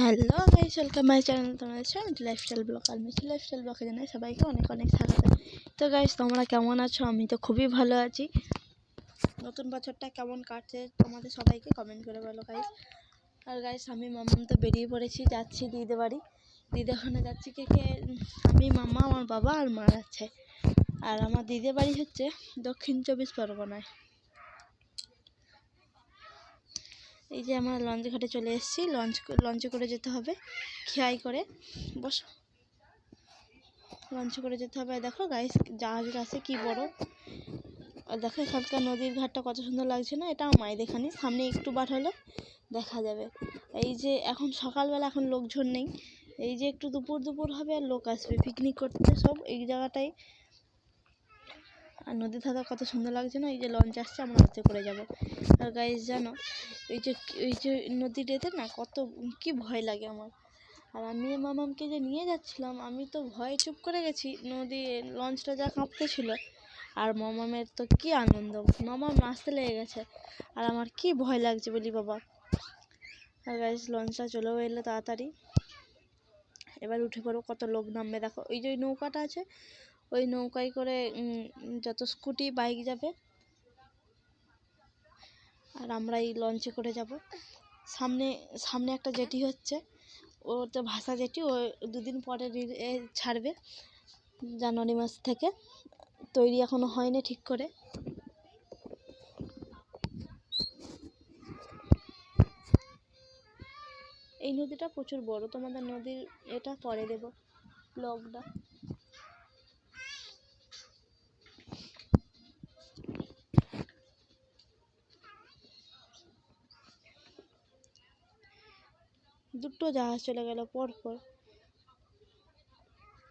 Hello guys welcome my channel তোমাদের Mithi lifestyle blog আর Mithi lifestyle ব্লগে জানাই সবাইকে অনেক অনেক স্বাগত। তো গাইস তোমরা কেমন আছো? আমি তো খুবই ভালো আছি। নতুন বছরটা কেমন কাটছে তোমাদের সবাইকে কমেন্ট করে বলো গাইস আর গাইস আমি মামাম তো বেরিয়ে পড়েছি, যাচ্ছি দিদি বাড়ি। দিদি ওখানে যাচ্ছি কে কে? আমি, মামা, আমার বাবা আর মা যাচ্ছে। আর আমার দিদি বাড়ি হচ্ছে দক্ষিণ চব্বিশ পরগনায়। এই যে আমরা লঞ্চ ঘাটে চলে এসেছি। লঞ্চ লঞ্চে করে যেতে হবে। খেয়াই করে। বসো। লঞ্চে করে যেতে হবে। দেখো গাইস জাহাজের আছে কি বড়। আর দেখো, এখানকার নদীর ঘাটটা কত সুন্দর লাগছে না? এটা মাই দেখানি সামনে একটু বার হলে দেখা যাবে। এই যে এখন সকালবেলা এখন লোকজন নেই। এই যে একটু দুপুর দুপুর হবে আর লোক আসবে। পিকনিক করতে সব এই জায়গাটায় আর নদীর ধারে কত সুন্দর লাগছে না? এই যে লঞ্চ আসছে, আমরা হাতে করে যাব। আর গাইস জানো এই যে এই যে নদীটাতে না কত, কি ভয় লাগে আমার। আর আমি মামামকে যে নিয়ে যাচ্ছিলাম, আমি তো ভয়ে চুপ করে গেছি। নদী লঞ্চটা যা কাঁপতেছিল আর মামামের তো কি আনন্দ, মামাম নাচতে লেগে গেছে। আর আমার কি ভয় লাগছে বলি বাবা। আর গাইস লঞ্চটা চলেও এলো তাড়াতাড়ি। এবার উঠে পড়ো, কত লোক নামবে, দেখো। ওই যে নৌকাটা আছে ওই নৌকায় করে যত স্কুটি, বাইক যাবে, আর আমরা এই লঞ্চে করে যাব। সামনে সামনে একটা জেটি হচ্ছে ও তো ভাষা জেটি, ও দুদিন পরে ছাড়বে, জানুয়ারি মাস থেকে। তৈরি এখনও হয়নি ঠিক করে। এই নদীটা প্রচুর বড়, তোমাদের নদীর এটা পরে দেব ব্লগটা দুটো জাহাজ চলে গেল পর পর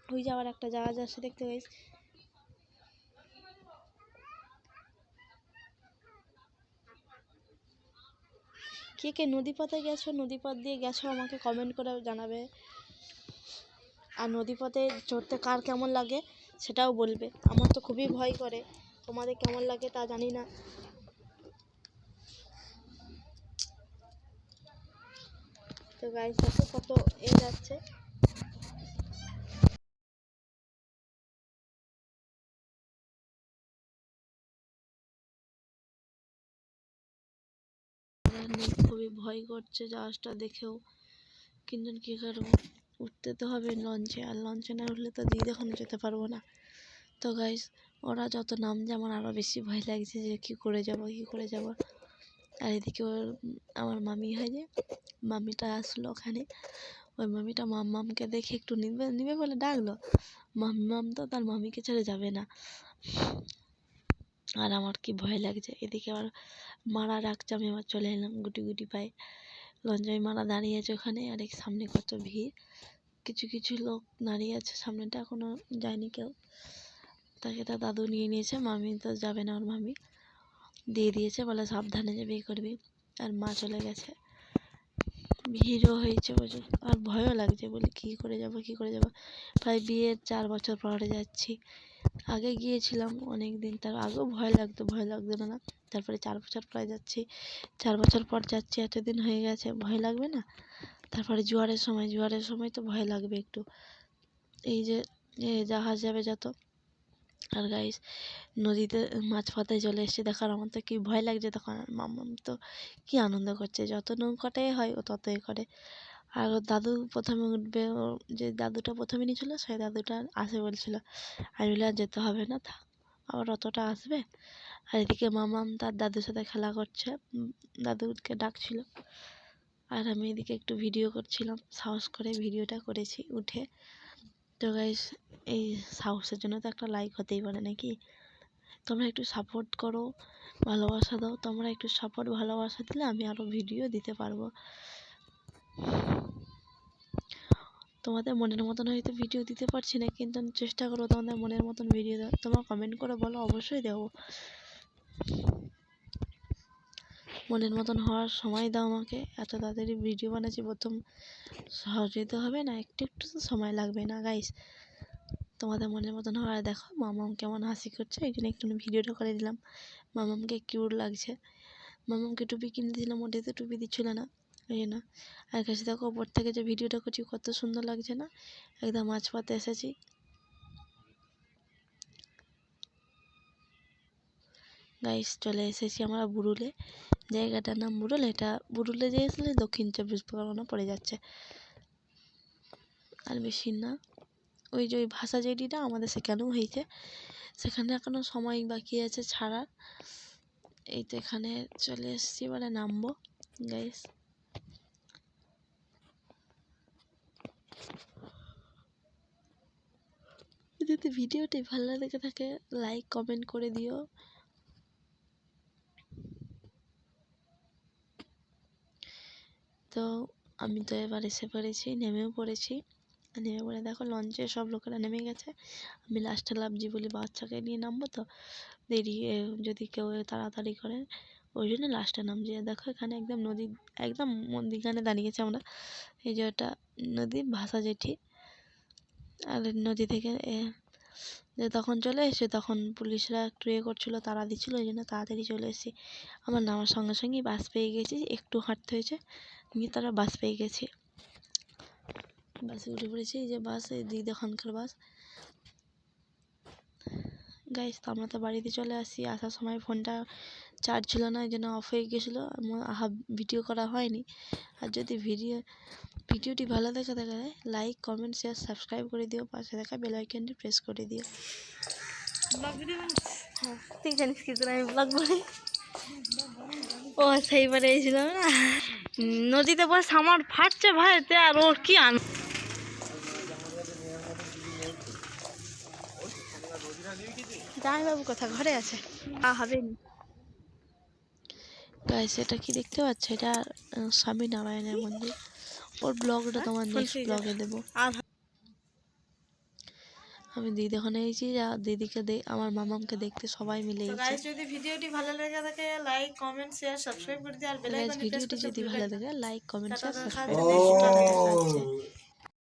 ওই যাওয়ার একটা জাহাজ আসছে, দেখতে পাইস? কে কে নদী পথে গেছো? নদী পথ দিয়ে গেছো? আমাকে কমেন্ট করে জানাবে। আর নদী পথে চড়তে কার কেমন লাগে সেটাও বলবে। আমার তো খুবই ভয় করে। তোমাদের কেমন লাগে তা জানি না। তো গাইস দেখো কত এ যাচ্ছে। খুবই ভয় করছে জাহাজটা দেখেও। কিন্তু কী করব? উঠতে তো হবে লঞ্চে, আর লঞ্চে না উঠলে তো দিদি এখন যেতে পারব না। তো গাইস ওরা যত নামছে আমার আরও বেশি ভয় লাগছে যে কী করে যাব, কী করে যাব। আর এদিকে ওর, আমার মামি হয় যে, মামিটা আসলো ওখানে। ওই মামিটা মাম্মামকে দেখে একটু নিবে নিবে বলে ডাকলো। মাম্মাম তো তার মামিকে ছেড়ে যাবে না। আর আমার কি ভয় লাগছে। এদিকে আবার মারা ডাকছে আমি আবার চলে এলাম গুটি গুটি পায়ে। লঞ্জয় মারা দাঁড়িয়ে আছে ওখানে, আর এক সামনে কত ভিড়। কিছু কিছু লোক দাঁড়িয়ে আছে সামনেটা এখনও যায়নি কেউ। তাকে তার দাদু নিয়ে নিয়েছে, মামি তো যাবে না ওর মামি। দিয়ে দিয়েছে, বলে সাবধানে যে বিয়ে করবি। আর মা চলে গেছে। ভিড়ও হয়েছে প্রচুর। আর ভয়ও লাগছে, বলি কী করে যাব, কী করে যাব। প্রায় বিয়ের চার বছর পরে যাচ্ছি। আগে গিয়েছিলাম অনেক দিন তার আগেও ভয় লাগতো ভয় লাগতো না তারপরে চার বছর পরে যাচ্ছি। চার বছর পর যাচ্ছি, এতদিন হয়ে গেছে, ভয় লাগবে না? তারপরে জোয়ারের সময় জোয়ারের সময় তো ভয় লাগবে একটু। এই যে জাহাজ যাবে যত। আর গাইস নদীতে মাছ পাতায় চলে এসেছে, দেখার আমার তো কি ভয় লাগছে তখন আর মাম্মাম তো কি আনন্দ করছে, যত নৌকাটাই হয় ও ততই করে। আর ওর দাদু প্রথমে উঠবে ও যে দাদুটা প্রথমে নিয়েছিল, সেই দাদুটা আসে বলছিল, আমি বলে আর যেতে হবে না, থাক, আবার অতটা আসবে। আর এদিকে মামাম তার দাদুর সাথে খেলা করছে দাদুকে ডাকছিল। আর আমি এদিকে একটু ভিডিও করছিলাম, সাহস করে ভিডিওটা করেছি, উঠে। তো গাইস এই সাহসের জন্য তো একটা লাইক হতেই পারে নাকি? তোমরা একটু সাপোর্ট করো, ভালোবাসা দাও, তোমরা একটু সাপোর্ট ভালোবাসা দিলে আমি আরও ভিডিও দিতে পারব। তোমাদের মনের মতন হয়তো ভিডিও দিতে পারছি না, কিন্তু আমি চেষ্টা করো তোমাদের মনের মতন ভিডিও দাও তোমরা কমেন্ট করে বলো, অবশ্যই দেবো। মনের মতন হওয়ার সময় দাও আমাকে। এত তাড়াতাড়ি ভিডিও বানাচ্ছি, প্রথম সহজে তো হবে না, একটু একটু তো সময় লাগবে না গাইস তোমাদের মনের মতন হওয়ার দেখো, মামাম কেমন হাসি করছে, এই জন্য একটু ভিডিওটা করে দিলাম। মামামকে কিউট লাগছে। মামামকে টুপি কিনে দিলাম ওটাতে টুপি দিচ্ছিল না, ওই জন্য। আর কাছে দেখো, ওপর থেকে যে ভিডিওটা করছি, কত সুন্দর লাগছে না? একদম মাঝপথে এসেছি। গাইস চলে এসেছি আমরা বুরুলে। জায়গাটার নাম বুরুল, এটা বুরুলে যে আসলে দক্ষিণ চব্বিশ পরগনা পড়ে যাচ্ছে। আর বেশি না। ওই যে ওই ভাষা যেটিটা আমাদের সেখানেও হয়েছে। সেখানে এখনও সময় বাকি আছে ছাড়ার। এই তো এখানে চলে এসেছি, এবারে নামবো গাইস যদি ভিডিওটি ভালো লেগে থাকে লাইক কমেন্ট করে দিও। তো আমি তো এবার এসে পড়েছি, নেমেও পড়েছি। নেমে পড়ে দেখো লঞ্চে সব লোকেরা নেমে গেছে। আমি লাস্টে লাভজি বলি বাচ্চাকে নিয়ে নামবো তো, দেরি যদি কেউ তাড়াতাড়ি করে। ওই জন্য লাস্টে নামছি। দেখো এখানে একদম নদী, একদম মন্দিরখানে দাঁড়িয়েছি আমরা। এই যে ওটা নদী ভাষা যেটি আর নদী থেকে যে তখন চলে এসে তখন পুলিশরা একটু ইয়ে করছিল তাড়া দিচ্ছিল ওই জন্য তাড়াতাড়ি চলে এসেছি। আমার নামার সঙ্গে সঙ্গেই বাস পেয়ে গেছি, একটু হাঁটতে হয়েছে। নিয়ে তারা বাস পেয়ে গেছি। বাসে উঠে পড়েছি যে বাস, এই দিদি ওখানকার বাস। গাইস তো আমরা তো বাড়িতে চলে আসি আসার সময় ফোনটা চার্জ ছিল না, এই জন্য অফ হয়ে গেছিল। হাফ ভিডিও করা হয়নি। আর যদি ভিডিও ভিডিওটি ভালো দেখে থাকে লাইক কমেন্ট শেয়ার সাবস্ক্রাইব করে দিও। পাশে থাকা বেল আইকনটি প্রেস করে দিও। তুই জানিস কি আমি ব্লগ করি ও সেইবারে এসেছিলাম না? নদীতে বসে আমার ফাটছে ভাইতে আর ওর কি আন জামাইবাবু কথা ঘরে আছে। আ হবে নি। গাইস এটা কি দেখতে পাচ্ছ? এটা স্বামী নারায়ণের মন্দির। ওর ব্লগটা তোমার নেক্সট ব্লগে দেবো। আমি দিদি ওখানে এসেছি যা দিদিকে আমার মামামকে দেখতে সবাই মিলে এই গাইস যদি ভিডিওটি ভালো লাগে থাকে লাইক কমেন্ট শেয়ার সাবস্ক্রাইব করে দিও আর বেল আইকনটি প্রেস ভিডিওটি করতে যদি ভালো লাগে লাইক কমেন্ট শেয়ার করে সাবস্ক্রাইব